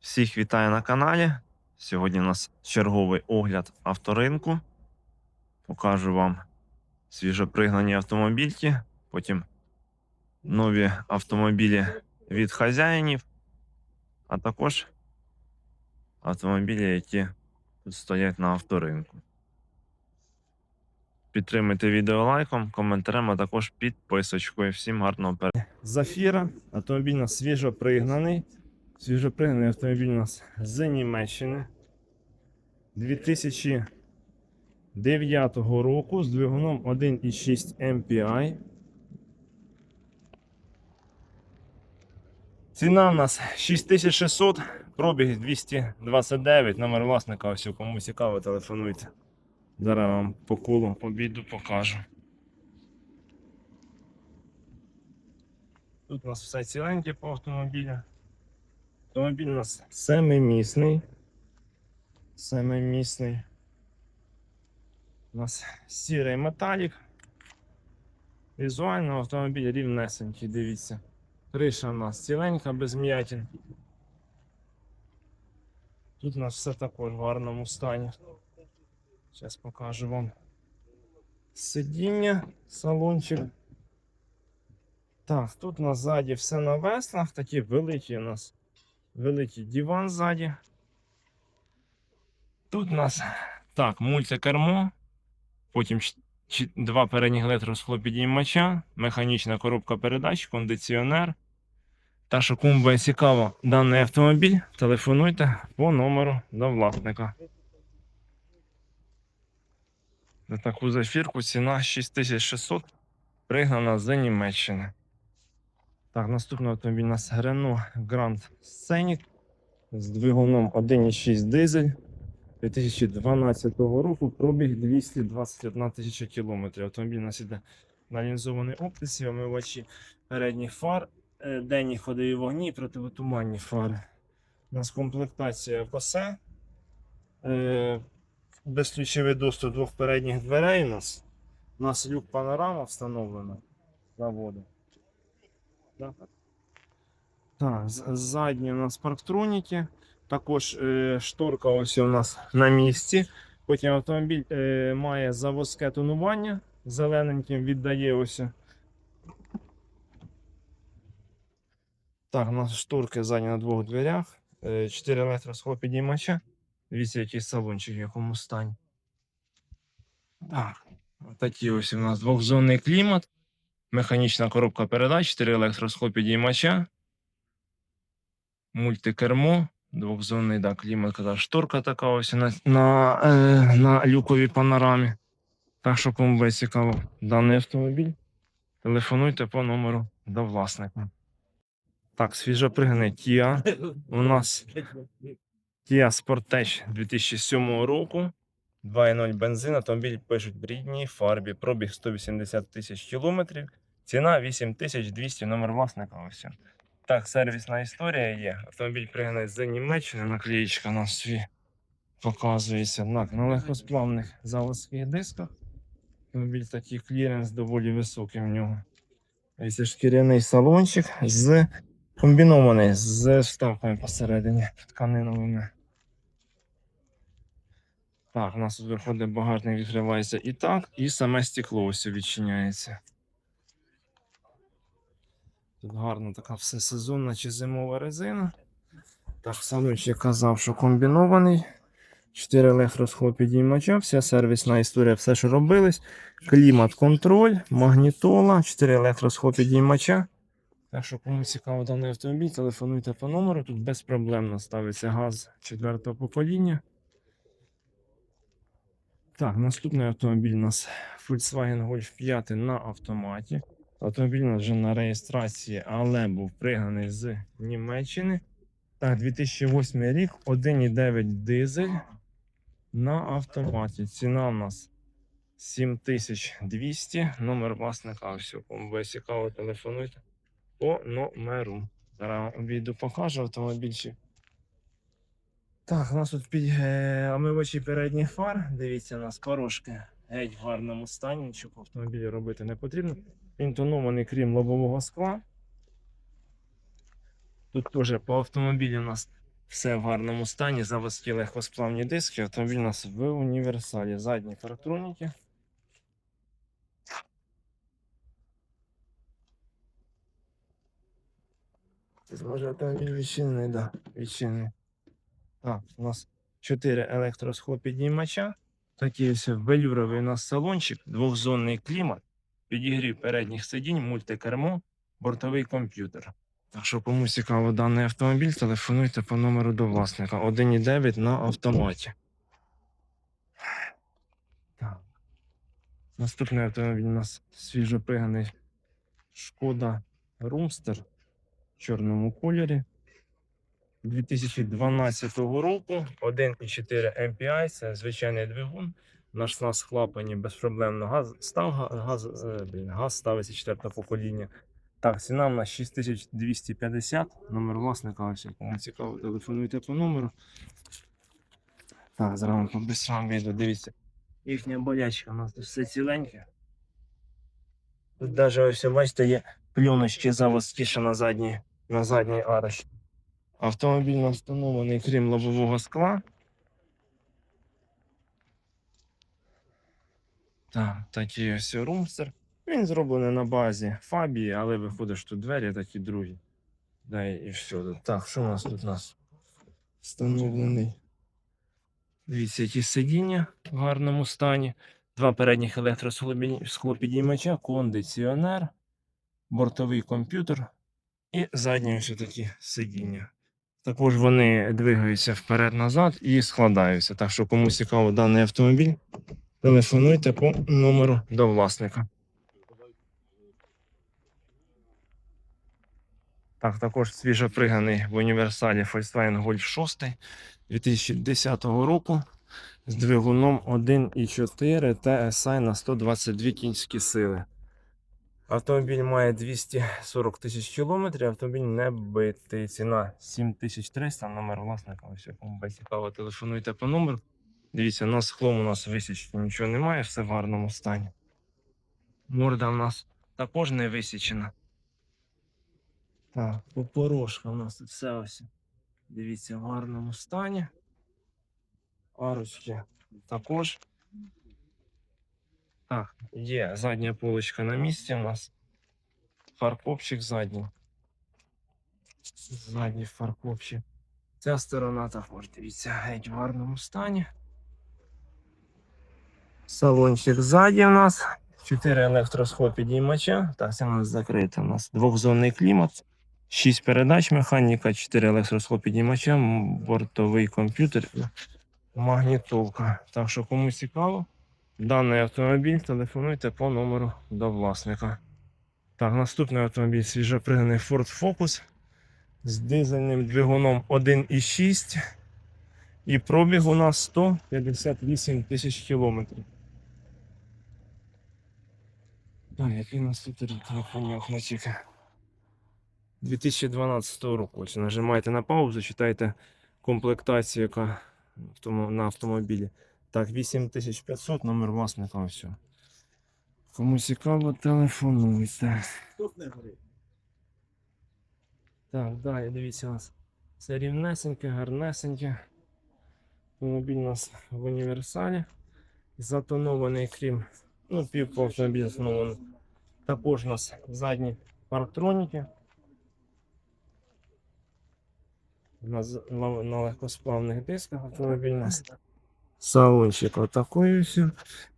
Всіх вітаю на каналі. Сьогодні у нас черговий огляд авторинку. Покажу вам свіжопригнані автомобільки, потім нові автомобілі від хазяїнів, а також автомобілі, які тут стоять на авторинку. Підтримуйте відео лайком, коментарем, а також підписочкою. Всім гарного перегляду. Зафіра. Автомобіль у нас свіжопригнаний. Автомобіль у нас з Німеччини 2009 року з двигуном 1,6 MPI. Ціна у нас 6600, пробіг 229, номер власника, ось кому цікаво, телефонуйте. Зараз вам по колу обіду покажу. Тут у нас все ціленьке по автомобілю. Автомобіль у нас семимісний. Семимісний. У нас сірий металік. Візуально автомобіль рівнесенький, дивіться. Криша у нас ціленька, без м'ятін. Тут у нас все також в гарному стані. Зараз покажу вам сидіння, салончик. Так, тут у все на веслах, такі великі у нас великий диван ззаді. Тут у нас так, мультикермо, потім два передніх електросхлопідіймача, механічна коробка передач, кондиціонер. Та що кому цікаво даний автомобіль, телефонуйте по номеру до власника. За таку зафірку ціна 6600 пригнана з Німеччини. Так, наступний автомобіль у нас Renault Grand Scenic з двигуном 1,6 дизель 2012 року, пробіг 221 тисяча кілометрів. Автомобіль у нас іде на лінзованій оптиці, омивачі передніх фар, е, денні ходові вогні противотуманні фари. У нас комплектація косе. Е, Безключовий доступ двох передніх дверей у нас. У нас люк панорама встановлена заводу. Так, так задні у нас парктроніки. Також е, шторка ось у нас на місці. Потім автомобіль е, має заводське тонування. Зелененьким віддає ось. Так, у нас шторки задні на двох дверях. 4 електросхлопідіймача. Дивіться, який салончик в якому стані. Так, такі ось у нас двохзонний клімат. Механічна коробка передач, 4 електросхлопідіймача. Мультикермо, двохзонний да, клімат, така шторка така ось на, на, е, на люковій панорамі. Так що кому буде цікаво даний автомобіль, телефонуйте по номеру до власника. Так, свіжопригнаний Kia. У нас Kia Sportage 2007 року. 2.0 бензин, автомобіль пишуть в рідній фарбі, пробіг 180 тисяч кілометрів, ціна 8200, номер власника ось. Так, сервісна історія є. Автомобіль пригнаний з Німеччини, наклеїчка на свій показується. Так, на легкосплавних заводських дисках. Автомобіль такий кліренс доволі високий в нього. Ось шкіряний салончик з комбінований з вставками посередині тканиновими. Так, у нас тут виходить багажник відкривається і так, і саме стекло ось відчиняється. Тут гарна така все сезонна чи зимова резина. Так, салончик казав, що комбінований. 4 електросхлопідіймача, вся сервісна історія, все, що робилось. Клімат-контроль, магнітола, 4 електросхлопідіймача. Так що, кому цікаво даний автомобіль, телефонуйте по номеру. Тут безпроблемно ставиться газ 4 покоління. Так, наступний автомобіль у нас Volkswagen Golf 5 на автоматі. Автомобіль у вже на реєстрації, але був пригнаний з Німеччини. Так, 2008 рік, 1,9 дизель на автоматі. Ціна у нас 7200. Номер власника. Все, кому цікаво, телефонуйте по номеру. Зараз обійду покажу автомобільчик. Так, у нас тут під е, омивачі передніх фар. Дивіться, у нас порошки геть в гарному стані, нічого автомобілі робити не потрібно. Він тонований, крім лобового скла. Тут теж по автомобілі у нас Все в гарному стані, заводські легкосплавні диски. Автомобіль у нас в універсалі. Задні паратроніки. Тут може автомобіль відчинений, да, відчинений. Так, у нас 4 електросхлопіднімача. Такий ось велюровий у нас салончик, двохзонний клімат, підігрів передніх сидінь, мультикермо, бортовий комп'ютер. Так що кому цікаво даний автомобіль, телефонуйте по номеру до власника 1,9 на автоматі. Так. Наступний автомобіль у нас свіжоприганий Шкода Румстер в чорному кольорі. 2012 року 1,4 MPI, це звичайний двигун. Наш нас клапані безпроблемно газ став, газ, е, блін, газ ставиться четвертого покоління. Так, ціна в нас 6250. Номер власника, ось кому цікаво, телефонуйте по номеру. Так, зараз вам побистрам вийду, дивіться. Їхня болячка у нас тут все ціленьке. Тут навіть ось, бачите, є пленочки заводські на задній, на задній арочці. Автомобіль у нас встановлений крім лобового скла. Так, такий ось румстер. Він зроблений на базі Фабії, але виходить, що тут двері такі другі. Да, і все. Так, що у нас тут у нас? Встановлений. Дивіться, які сидіння в гарному стані. Два передніх електросхлопідіймача, кондиціонер, бортовий комп'ютер і задні ось такі сидіння. Також вони двигаються вперед-назад і складаються. Так що, кому цікаво даний автомобіль, телефонуйте по номеру до власника. Так, також свіжоприганий в універсалі Volkswagen Golf 6 2010 року з двигуном 1,4 TSI на 122 кінські сили. Автомобіль має 240 тисяч кілометрів, автомобіль не битий. Ціна 7300, номер власника. Ось кому буде цікаво, телефонуйте по номеру. Дивіться, на склом у нас висічено нічого немає, все в гарному стані. Морда у нас також не висічена. Так, попорошка у нас тут все ось. Дивіться, в гарному стані. Арочки також. Так, є задня полочка на місці у нас. Фаркопчик задній. Задній фаркопчик. Ця сторона також, дивіться, геть в гарному стані. Салончик ззаді у нас. Чотири електросход підіймача. Так, це у нас закрите. У нас двохзонний клімат. 6 передач механіка, 4 електросход підіймача, бортовий комп'ютер, і магнітолка. Так що кому цікаво, даний автомобіль телефонуйте по номеру до власника. Так, наступний автомобіль свіжоприганий Ford Focus з дизельним двигуном 1,6 і пробіг у нас 158 тисяч кілометрів. Так, який у нас тут непонятно тільки. 2012 року. Ось нажимаєте на паузу, читайте комплектацію, яка на автомобілі. Так, 8500, номер власника, ось. Кому цікаво, телефонуйте. Так, далі дивіться у нас. Це рівнесеньке, гарнесеньке. Автомобіль у нас в універсалі. Затонований, крім ну, пів по автомобілю. Також у нас задні парктроніки. На, на, на легкосплавних дисках автомобіль у нас. Салончик отакий ось.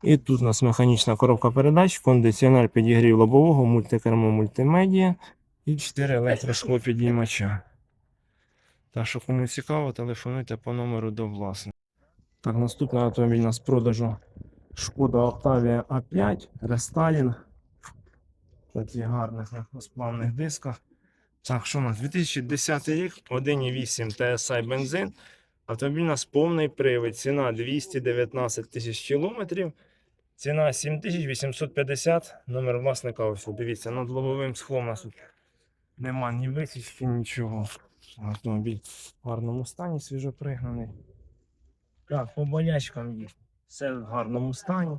І тут у нас механічна коробка передач, кондиціонер підігрів лобового, мультикермо мультимедіа і 4 електроскло підіймача. Так що кому цікаво, телефонуйте по номеру до власника. Так, наступний автомобіль у нас продажу Шкода Octavia A5, рестайлінг. Такі гарних легкосплавних дисках. Так, що у нас? 2010 рік, 1,8 TSI бензин. Автомобіль у нас повний привід. Ціна 219 тисяч кілометрів. Ціна 7850. Номер власника ось. Дивіться, над лобовим склом у нас тут нема ні висічки, нічого. Автомобіль в гарному стані, свіжопригнаний. Так, по болячкам є. Все в гарному стані.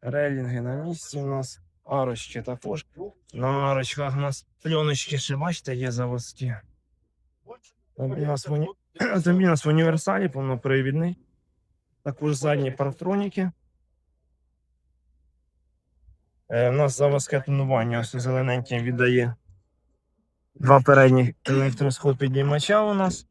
Релінги на місці у нас. Арочки також. На арочках у нас пленочки ще бачите, є заводські. Там у нас в, універсалі, повнопривідний. Також задні парктроніки. Е, у нас заводське тонування, ось зелененьким віддає. Два передні електросход підіймача у нас.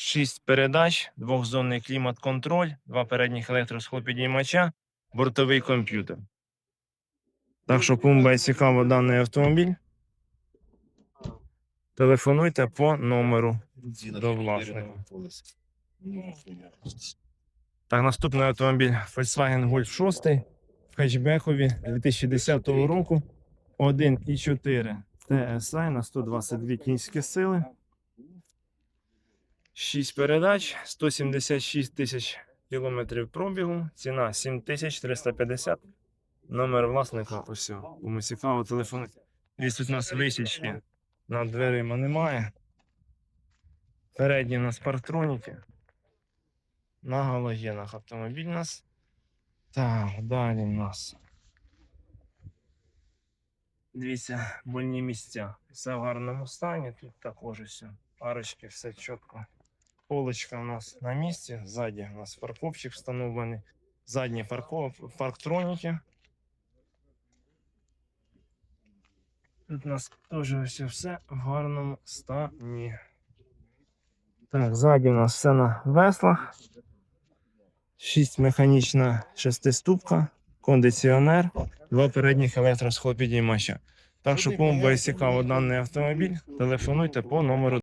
Шість передач, двохзонний клімат-контроль, два передніх електросход підіймача, бортовий комп'ютер. Так що, кому буде цікаво даний автомобіль, телефонуйте по номеру до власника. Так, наступний автомобіль Volkswagen Golf 6 в хетчбекові 2010 року. 1,4 TSI на 122 кінські сили. 6 передач, 176 тисяч кілометрів пробігу, ціна 7350. Номер власника ось. Кому цікаво, телефон. Десь тут у нас висічки над дверима немає. Передні у нас парктроніки. На галогенах автомобіль у нас. Так, далі у нас. Дивіться, больні місця. Все в гарному стані. Тут також все. Арочки, все чітко. Полочка у нас на місці. Ззаді у нас парковчик встановлений. Задні парков... парктроніки. Тут у нас теж ось все в гарному стані. Так, ззаді у нас все на веслах. 6 механічна шестиступка, кондиціонер, два передніх електросхопідіймача. Так що кому буде цікаво даний автомобіль, телефонуйте по номеру